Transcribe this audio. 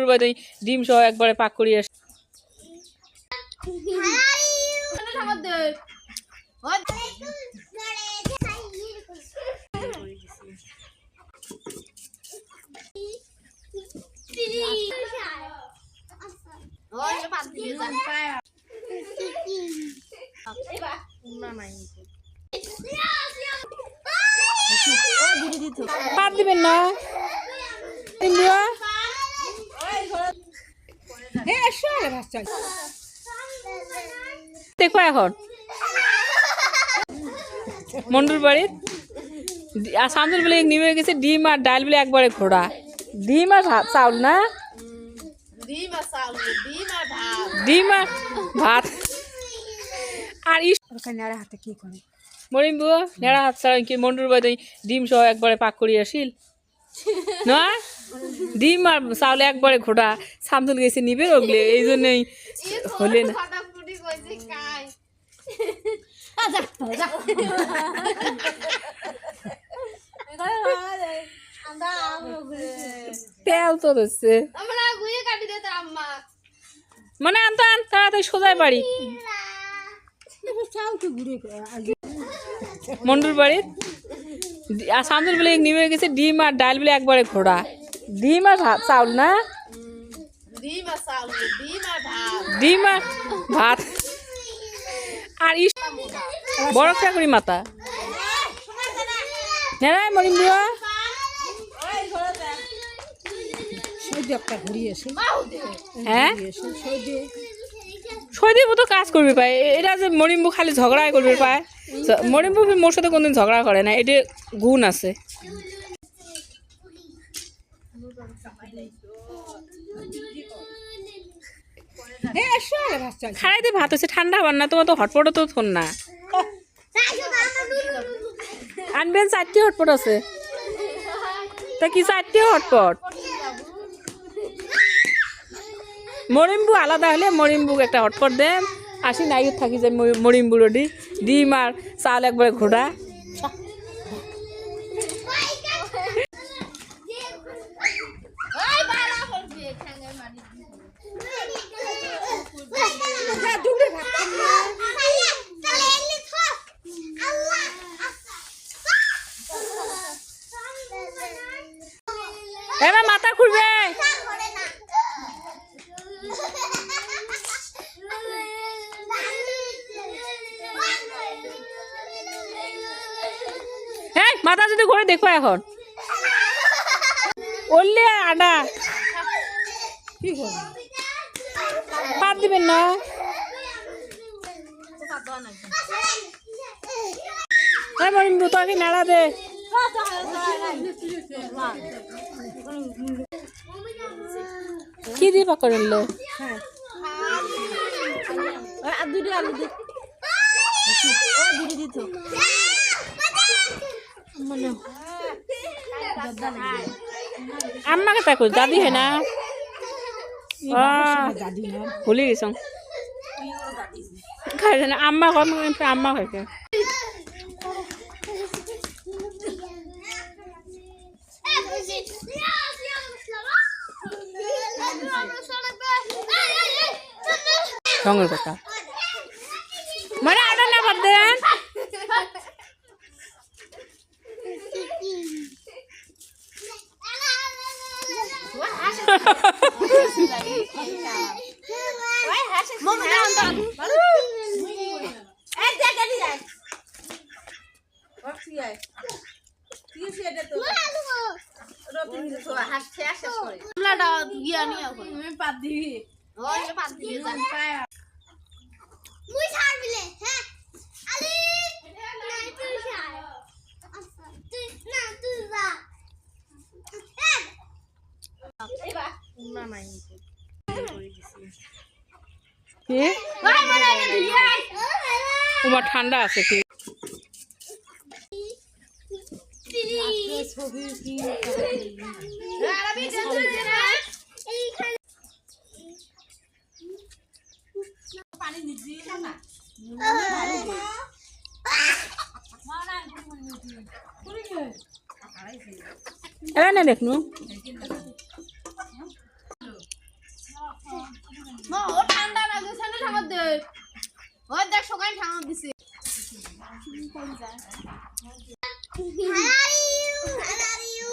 মন্ডুর বাড়ি ডিম সহ একবারে পাক করিয়ে আসি। পাত দিবেন না। দেখো এখন। মন্ডুর বাড়ির আর সামদুল বলে নিমে গেছে ডিম আর ডাল বলে একবারে ঘোড়া। ডিম আর ভাত চাউল না? ডিম আর ভাত। আর ইস হাতে কি করে? মরিম বুয়ো নেড়া হাত ছাড়া কি মন্ডুর বাড়ি ডিম সহ একবারে পাক করিয়ে আসিল? না? ডিম আর চাউল একবারে ঘোড়া। সামদুল গেছে, নিবে ওগলে, এই জন্যই হলে না। তেল তো হচ্ছে মানে আনতো আন, তাড়াতাড়ি সোজাই বাড়ি। মন্ডুর বাড়ির। আর সামদুল বলে নিমে গেছে, ডিম আর ডাল বলে একবারে ঘোড়া। ডিম আর ভাত চাউল না ডিম আর ভাত আর ইস বড় চাকরি মাতা নেড়াই মরিম বুয়া হ্যাঁ সৌদি কাজ করবি পায়। এটা যে মরিম্বু খালি ঝগড়াই করবি পায়। মরিম্বু মোর সাথে কোনদিন ঝগড়া করে না এটা গুণ আছে। রাস্তা খাইতে ভাত হচ্ছে। ঠান্ডা হবার না তোমার তো হটপটও তো থন না। আনবেন চারটি হটপট আছে। তা কি চারটি হটপট? মরিম্বু আলাদা হলে মরিম্বুক একটা হটপট দেন আসি নাই থাকি যায় মরিম্বুর ডি ডিম আর চাল একবারে ঘোড়া। এবার মাথা খুলবে। মাথা যদি ঘুরে দেখো এখন। ওরলে আডা। কি পাত দিবেন না? তোকে নাড়া দে। কি দিয়ে পাকড় হ্যাঁ। আর দুটো আলু দি। দিত আম্মাকে তাকো দাদি হে না? ভুলে গেছ। খাই আম্মা কম আম্মা খাইছে সঙ্গের কথা। মানে আটা না বাদ দেন। মুই ছাড়বিলে হ্যাঁ আলি নাই তুই ছাড় আচ্ছা, এরা না দেখনু ঠান্ডা লাগছে না ঠামার দে ও দেখ সকালে ঠামার দিছে How are you? How are you?